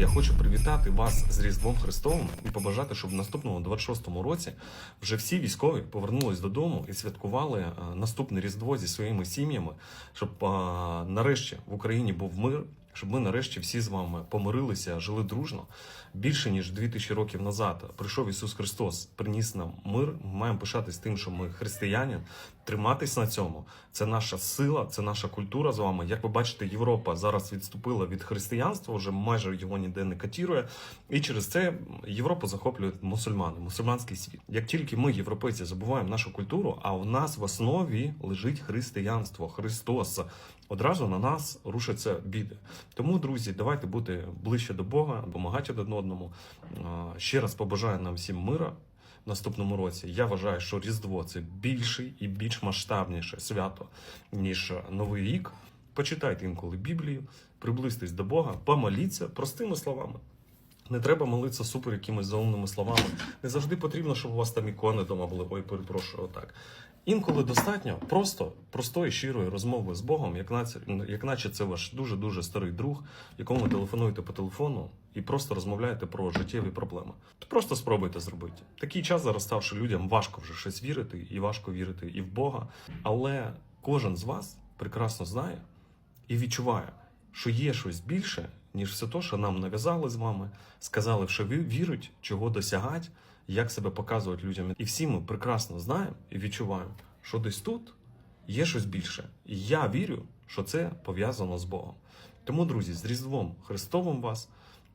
я хочу привітати вас з Різдвом Христовим і побажати, щоб в наступному 26-му році вже всі військові повернулись додому і святкували е, наступне Різдво зі своїми сім'ями, щоб е, нарешті в Україні був мир. Щоб ми нарешті всі з вами помирилися, жили дружно. Більше ніж 2000 років назад прийшов Ісус Христос, приніс нам мир. Ми маємо пишатись тим, що ми християни, триматись на цьому. Це наша сила, це наша культура з вами. Як ви бачите, Європа зараз відступила від християнства, вже майже його ніде не катірує. І через це Європу захоплюють мусульмани, мусульманський світ. Як тільки ми, європейці, забуваємо нашу культуру, а в нас в основі лежить християнство, Христос. Одразу на нас рушаться біди. Тому, друзі, давайте бути ближче до Бога, допомагати один одному. Ще раз побажаю нам всім мира в наступному році. Я вважаю, що Різдво це більший і більш масштабніше свято, ніж Новий рік. Почитайте інколи Біблію, приблизьтесь до Бога, помоліться простими словами. Не треба молитися супер якимись заумними словами. Не завжди потрібно, щоб у вас там ікони дома були. Ой, перепрошую, отак. Інколи достатньо просто простої щирої розмови з Богом, як наче, як наче це ваш дуже дуже старий друг, якому телефонуєте по телефону і просто розмовляєте про життєві проблеми. То просто спробуйте зробити. Такий час зараз став, що людям важко вже щось вірити, і важко вірити і в Бога. Але кожен з вас прекрасно знає і відчуває, що є щось більше, ніж все те, що нам нав'язали з вами, сказали, що вірить, чого досягати, як себе показувати людям. І всі ми прекрасно знаємо і відчуваємо, що десь тут є щось більше. І я вірю, що це пов'язано з Богом. Тому, друзі, з Різдвом Христовим вас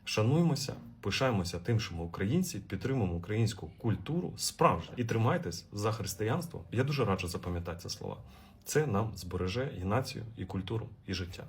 шануймося, пишаємося тим, що ми українці, підтримуємо українську культуру справжню і тримайтесь за християнство. Я дуже раджу запам'ятати ці слова. Це нам збереже і націю, і культуру, і життя.